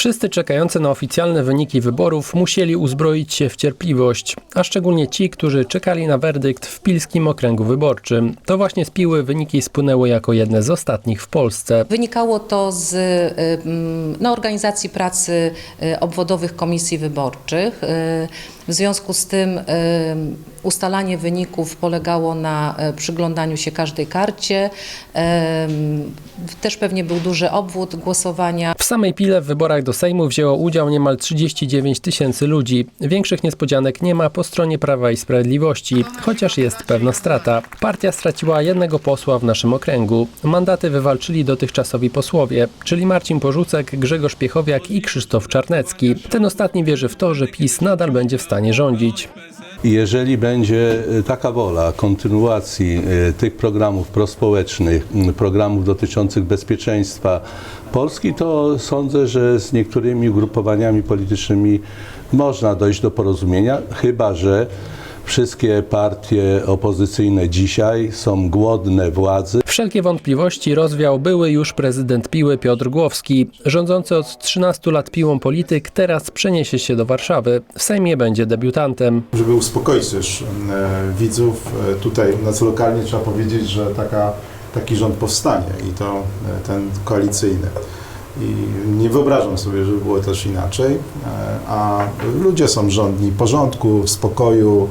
Wszyscy czekający na oficjalne wyniki wyborów musieli uzbroić się w cierpliwość, a szczególnie ci, którzy czekali na werdykt w Pilskim Okręgu Wyborczym. To właśnie z Piły wyniki spłynęły jako jedne z ostatnich w Polsce. Wynikało to z no, organizacji pracy y, obwodowych komisji wyborczych. Y, W związku z tym ustalanie wyników polegało na y, przyglądaniu się każdej karcie. Też pewnie był duży obwód głosowania. W samej Pile w wyborach do Sejmu wzięło udział niemal 39 tysięcy ludzi. Większych niespodzianek nie ma po stronie Prawa i Sprawiedliwości, chociaż jest pewna strata. Partia straciła jednego posła w naszym okręgu. Mandaty wywalczyli dotychczasowi posłowie, czyli Marcin Porzucek, Grzegorz Piechowiak i Krzysztof Czarnecki. Ten ostatni wierzy w to, że PiS nadal będzie w stanie rządzić. I jeżeli będzie y, taka wola kontynuacji y, tych programów prospołecznych, programów dotyczących bezpieczeństwa Polski, to sądzę, że z niektórymi ugrupowaniami politycznymi można dojść do porozumienia, chyba że wszystkie partie opozycyjne dzisiaj są głodne władzy. Wszelkie wątpliwości rozwiał były już prezydent Piły Piotr Głowski. Rządzący od 13 lat Piłą polityk teraz przeniesie się do Warszawy. W Sejmie będzie debiutantem. Żeby uspokoić też e, widzów, e, tutaj u nas lokalnie trzeba powiedzieć, że taka, taki rząd powstanie i to e, ten koalicyjny. I nie wyobrażam sobie, żeby było też inaczej, e, a ludzie są rządni porządku, spokoju,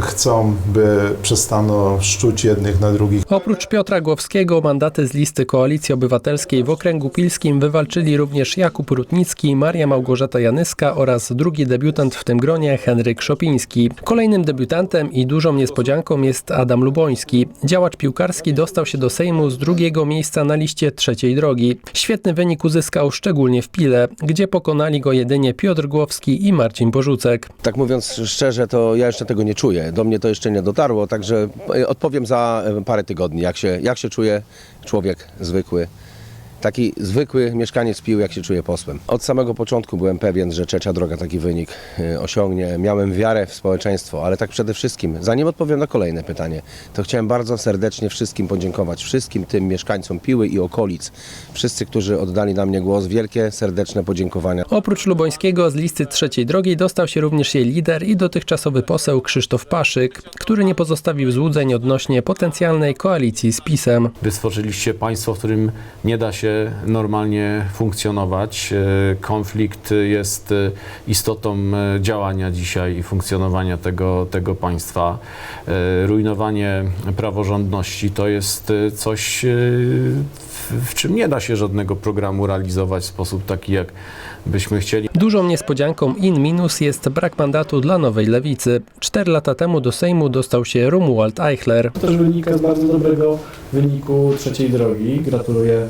chcą, by przestano szczuć jednych na drugich. Oprócz Piotra Głowskiego mandaty z listy Koalicji Obywatelskiej w Okręgu Pilskim wywalczyli również Jakub Rutnicki, Maria Małgorzata Janyska oraz drugi debiutant w tym gronie Henryk Szopiński. Kolejnym debiutantem i dużą niespodzianką jest Adam Luboński. Działacz piłkarski dostał się do Sejmu z drugiego miejsca na liście trzeciej drogi. Świetny wynik uzyskał szczególnie w Pile, gdzie pokonali go jedynie Piotr Głowski i Marcin Porzucek. Tak mówiąc szczerze, to ja jeszcze tego nie czuję. Do mnie to jeszcze nie dotarło, także e, odpowiem za e, parę tygodni, jak się, jak się czuje człowiek zwykły. Taki zwykły mieszkaniec Piły, jak się czuje posłem. Od samego początku byłem pewien, że trzecia droga taki wynik e, osiągnie. Miałem wiarę w społeczeństwo, ale tak przede wszystkim, zanim odpowiem na kolejne pytanie, to chciałem bardzo serdecznie wszystkim podziękować, wszystkim tym mieszkańcom Piły i okolic, wszyscy, którzy oddali na mnie głos, wielkie, serdeczne podziękowania. Oprócz Lubońskiego z listy trzeciej drogi dostał się również jej lider i dotychczasowy poseł Krzysztof Paszyk, który nie pozostawił złudzeń odnośnie potencjalnej koalicji z PiSem. Wy stworzyliście państwo, w którym nie da się normalnie funkcjonować. E, Konflikt jest e, istotą e, działania dzisiaj i funkcjonowania tego, tego państwa. Rujnowanie praworządności to jest coś, w czym nie da się żadnego programu realizować w sposób taki, jak byśmy chcieli. Dużą niespodzianką in minus jest brak mandatu dla Nowej Lewicy. Cztery lata temu do Sejmu dostał się Romuald Eichler. To też wynika z bardzo dobrego wyniku trzeciej drogi. Gratuluję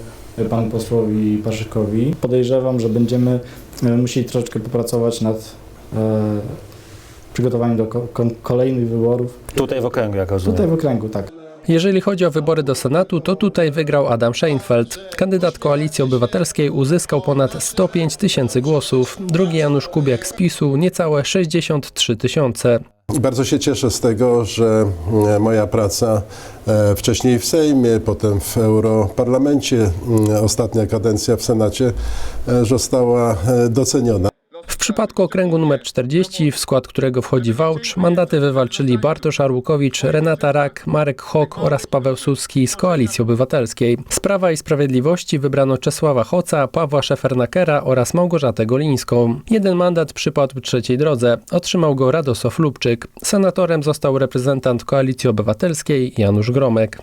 panu posłowi Paszykowi. Podejrzewam, że będziemy e, musieli troszeczkę popracować nad e, przygotowaniem do ko- kolejnych wyborów. Tutaj w okręgu, jak rozumiem. Tutaj w okręgu, tak. Jeżeli chodzi o wybory do Senatu, to tutaj wygrał Adam Scheinfeld. Kandydat Koalicji Obywatelskiej uzyskał ponad 105 tysięcy głosów. Drugi Janusz Kubiak z PiSu niecałe 63 tysiące. Bardzo się cieszę z tego, że e, moja praca e, wcześniej w Sejmie, potem w Europarlamencie, ostatnia kadencja w Senacie e, została doceniona. Przypadku okręgu numer 40, w skład którego wchodzi Wałcz, mandaty wywalczyli Bartosz Arłukowicz, Renata Rak, Marek Hok oraz Paweł Suski z Koalicji Obywatelskiej. Z Prawa i Sprawiedliwości wybrano Czesława Hoca, Pawła Szefernakera oraz Małgorzatę Golińską. Jeden mandat przypadł trzeciej drodze. Otrzymał go Radosław Lubczyk. Senatorem został reprezentant Koalicji Obywatelskiej Janusz Gromek.